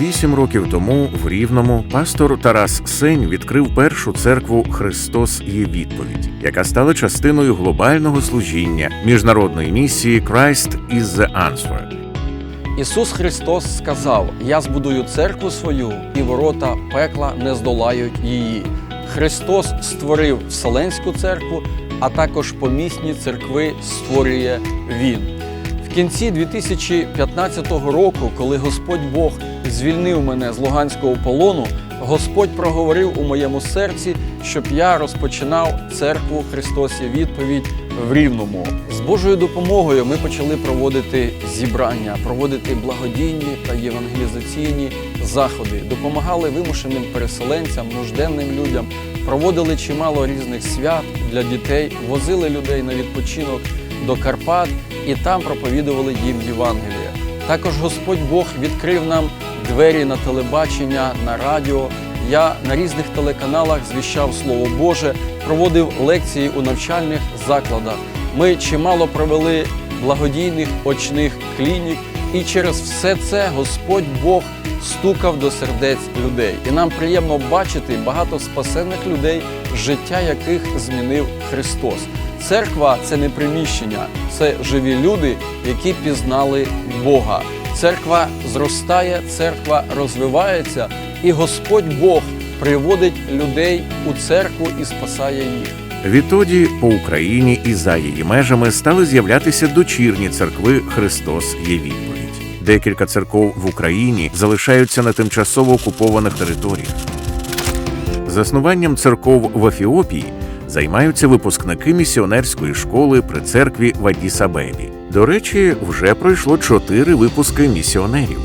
Вісім років тому в Рівному пастор Тарас Сень відкрив першу церкву Христос є відповідь, яка стала частиною глобального служіння міжнародної місії Christ is the answer. Ісус Христос сказав: Я збудую церкву свою, і ворота пекла не здолають її. Христос створив Вселенську церкву, а також помісні церкви створює Він. В кінці 2015 року, коли Господь Бог звільнив мене з Луганського полону, Господь проговорив у моєму серці, щоб я розпочинав церкву Христос є відповідь в Рівному. З Божою допомогою ми почали проводити зібрання, проводити благодійні та євангелізаційні заходи, допомагали вимушеним переселенцям, нужденним людям, проводили чимало різних свят для дітей, возили людей на відпочинок до Карпат і там проповідували їм Євангеліє. Також Господь Бог відкрив нам двері на телебачення, на радіо. Я на різних телеканалах звіщав Слово Боже, проводив лекції у навчальних закладах. Ми чимало провели благодійних очних клінік, і через все це Господь Бог стукав до сердець людей. І нам приємно бачити багато спасенних людей, життя яких змінив Христос. Церква це не приміщення, це живі люди, які пізнали Бога. Церква зростає, церква розвивається, і Господь Бог приводить людей у церкву і спасає їх. Відтоді по Україні і за її межами стали з'являтися дочірні церкви Христос є відповідь. Декілька церков в Україні залишаються на тимчасово окупованих територіях. Заснуванням церков в Ефіопії займаються випускники місіонерської школи при церкві в Адіс-Абебі. До речі, вже пройшло чотири випуски місіонерів.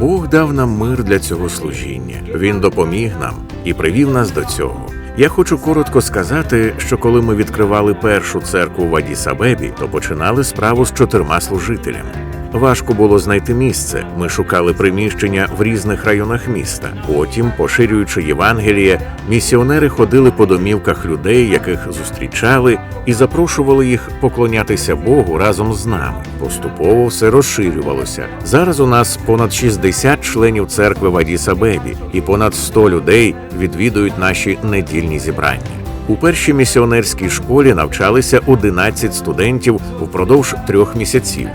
Бог дав нам мир для цього служіння. Він допоміг нам і привів нас до цього. Я хочу коротко сказати, що коли ми відкривали першу церкву в Адіс-Абебі, то починали справу з чотирма служителями. Важко було знайти місце. Ми шукали приміщення в різних районах міста. Потім, поширюючи Євангеліє, місіонери ходили по домівках людей, яких зустрічали, і запрошували їх поклонятися Богу разом з нами. Поступово все розширювалося. Зараз у нас понад 60 членів церкви в Адіс-Абебі, і понад 100 людей відвідують наші недільні зібрання. У першій місіонерській школі навчалися 11 студентів впродовж трьох місяців.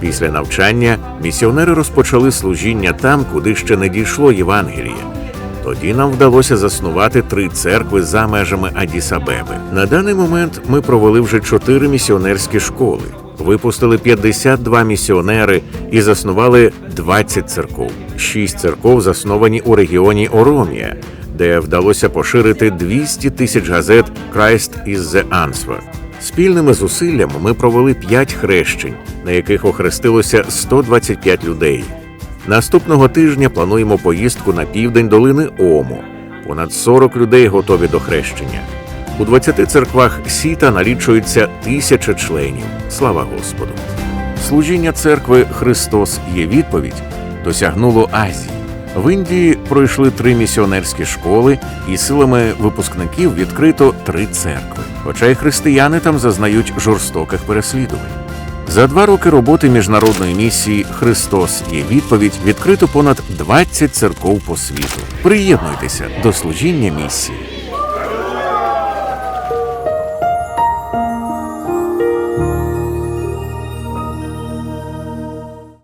Після навчання місіонери розпочали служіння там, куди ще не дійшло Євангеліє. Тоді нам вдалося заснувати три церкви за межами Адіс-Абеби. На даний момент ми провели вже чотири місіонерські школи, випустили 52 місіонери і заснували 20 церков. Шість церков засновані у регіоні Оромія, де вдалося поширити 200 тисяч газет Christ is the answer. Спільними зусиллями ми провели п'ять хрещень, на яких охрестилося 125 людей. Наступного тижня плануємо поїздку на південь долини Ому. Понад 40 людей готові до хрещення. У 20 церквах сіта налічується тисяча членів. Слава Господу! Служіння церкви Христос є відповідь досягнуло Азії. В Індії пройшли три місіонерські школи, і силами випускників відкрито три церкви. Хоча й християни там зазнають жорстоких переслідувань. За два роки роботи міжнародної місії Христос є відповідь відкрито понад 20 церков по світу. Приєднуйтеся до служіння місії.